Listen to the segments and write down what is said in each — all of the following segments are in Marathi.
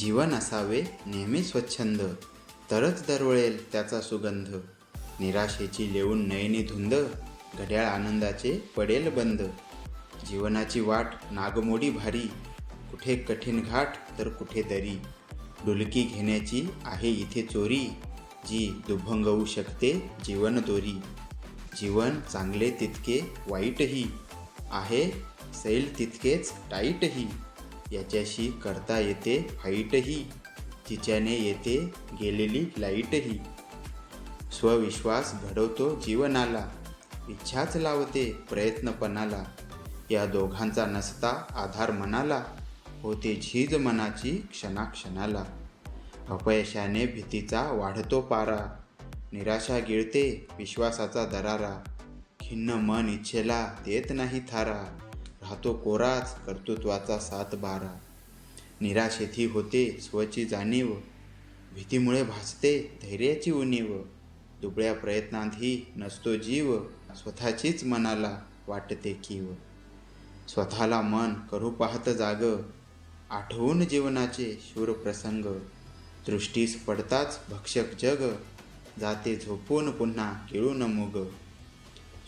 जीवन असावे नेहमी स्वच्छंद. तरच दरवळेल त्याचा सुगंध. निराशेची लेऊन नयनी धुंद घड्याळ आनंदाचे पडेल बंद. जीवनाची वाट नागमोडी भारी कुठे कठीण घाट तर कुठे दरी. डुलकी घेण्याची आहे इथे चोरी जी दुभंगवू शकते जीवन दोरी. जीवन चांगले तितके वाईटही आहे सैल तितकेच टाईटही. याच्याशी करता येते. फाईटही तिच्याने येते गेलेली लाईटही. स्वविश्वास घडवतो जीवनाला. इच्छाच लावते प्रयत्नपणाला. या दोघांचा नसता आधार मनाला. होते झीज मनाची क्षणाक्षणाला. अपयशाने भीतीचा वाढतो पारा. निराशा गिळते विश्वासाचा दरारा. खिन्न मन इच्छेला देत नाही थारा. राहतो कोराच कर्तृत्वाचा सात बारा. निराशेती होते स्वची जाणीव. भीतीमुळे भासते धैर्याची उणीव. दुबळ्या प्रयत्नांतही नसतो जीव स्वतःचीच मनाला वाटते कीव. स्वतःला मन करू पाहत जाग. आठवून जीवनाचे शूर प्रसंग. दृष्टीस पडताच भक्षक जग. जाते झोपून पुन्हा किळून मुग.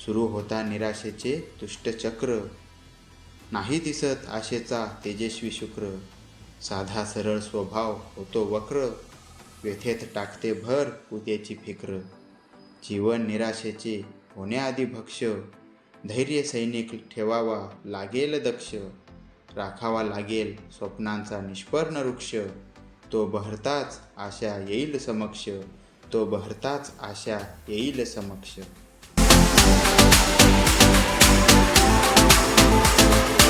सुरू होता निराशेचे तुष्टचक्र नाही दिसत आशेचा तेजस्वी शुक्र. साधा सरळ स्वभाव होतो वक्र. व्यथेत टाकते भर उद्याची फिक्र. जीवन निराशेचे होण्याआधी भक्ष. धैर्य सैनिक ठेवावा लागेल दक्ष. राखावा लागेल स्वप्नांचा निष्पर्ण वृक्ष. तो बहरताच आशा येईल समक्ष. तो बहरताच आशा येईल समक्ष.